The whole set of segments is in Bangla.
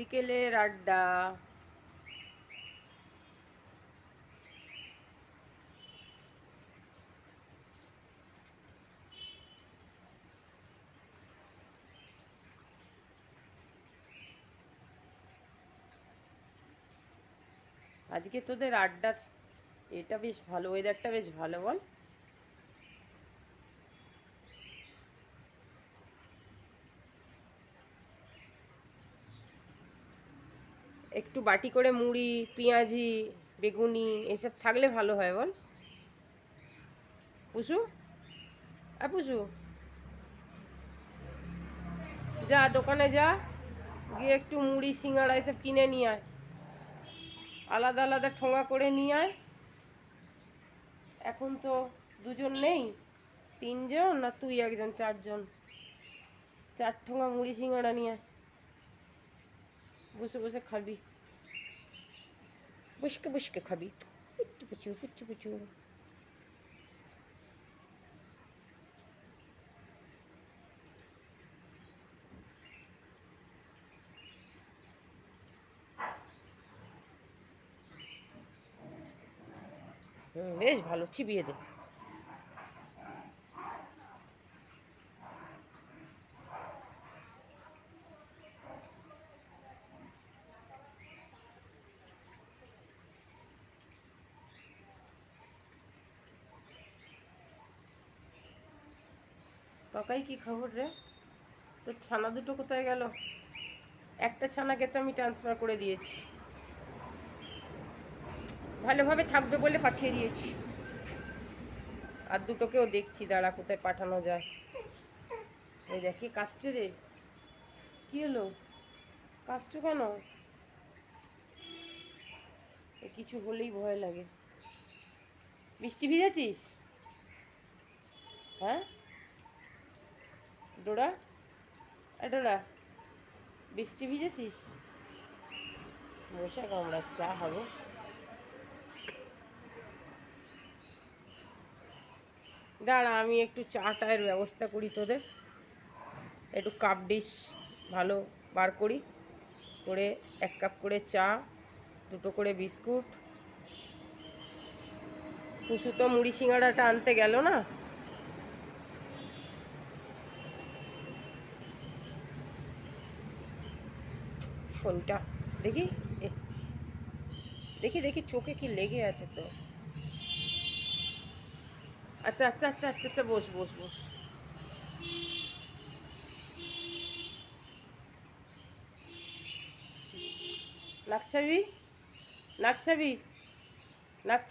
বিকেলের আড্ডা। আজকে তোদের আড্ডার এটা বেশ ভালো ওয়েদারটা বেশ ভালো বল। একটু বাটি করে মুড়ি, পেঁয়াজি, বেগুনি, এসব থাকলে ভালো হয় বল। পুষু আর পুষু যা, দোকানে যা। গিয়ে একটু মুড়ি, সিঙ্গাড়া এসব কিনে নিয়ে আয়। আলাদা আলাদা ঠোঙা করে নিয়ে আয়। এখন তো দুজন নেই। তিনজন না তুই একজন, চারজন? চার ঠোঙা মুড়ি, সিঙ্গাড়া নিয়ে আয়। বসে বসে খাবি বসকে বসকে খাবি পুচু পুচু পুচু পুচু হুম বেশ ভালো চিবিয়ে দে কাকাই কি খবর রে? তোর ছানা দুটো কোথায় গেল? একটা ছানাকে তো আমি ট্রান্সফার করে দিয়েছি। ভালোভাবে থাকবে বলে পাঠিয়ে দিয়েছি। আর দুটোকেও দেখছি, দাঁড়া, কোথায় পাঠানো যায়। ওই দেখি কাশছে রে? কি হলো? কাশছো কেন? কিছু হলেই ভয় লাগে। বৃষ্টি ভিজেছিস? হ্যাঁ? ডোরা ডোরা বৃষ্টি ভিজেছিস? মশা কামড়াচ্ছে চা হব। দাঁড়া, আমি একটু চা টায়ের ব্যবস্থা করি তোদের। একটু কাপ ডিশ ভালো বার করি। করে এক কাপ করে চা, দুটো করে বিস্কুট। টুসু তো মুড়ি সিঙ্গাড়াটা আনতে গেল না? ফোনটা। দেখি দেখি দেখি চোখে কি লেগে আছে তো। আচ্ছা আচ্ছা আচ্ছা আচ্ছা আচ্ছা বস বস বস। নাক ছাবি, নাক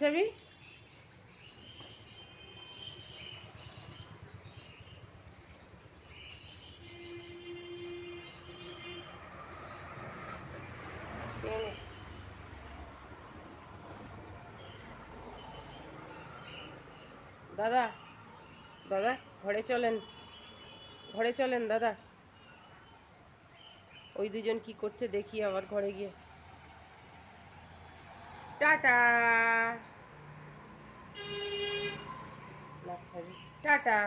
দাদা দাদা, ঘরে চলেন ঘরে চলেন দাদা। ওই দুজন কি করছে দেখি আবার ঘরে গিয়ে। টাটা। টাটা।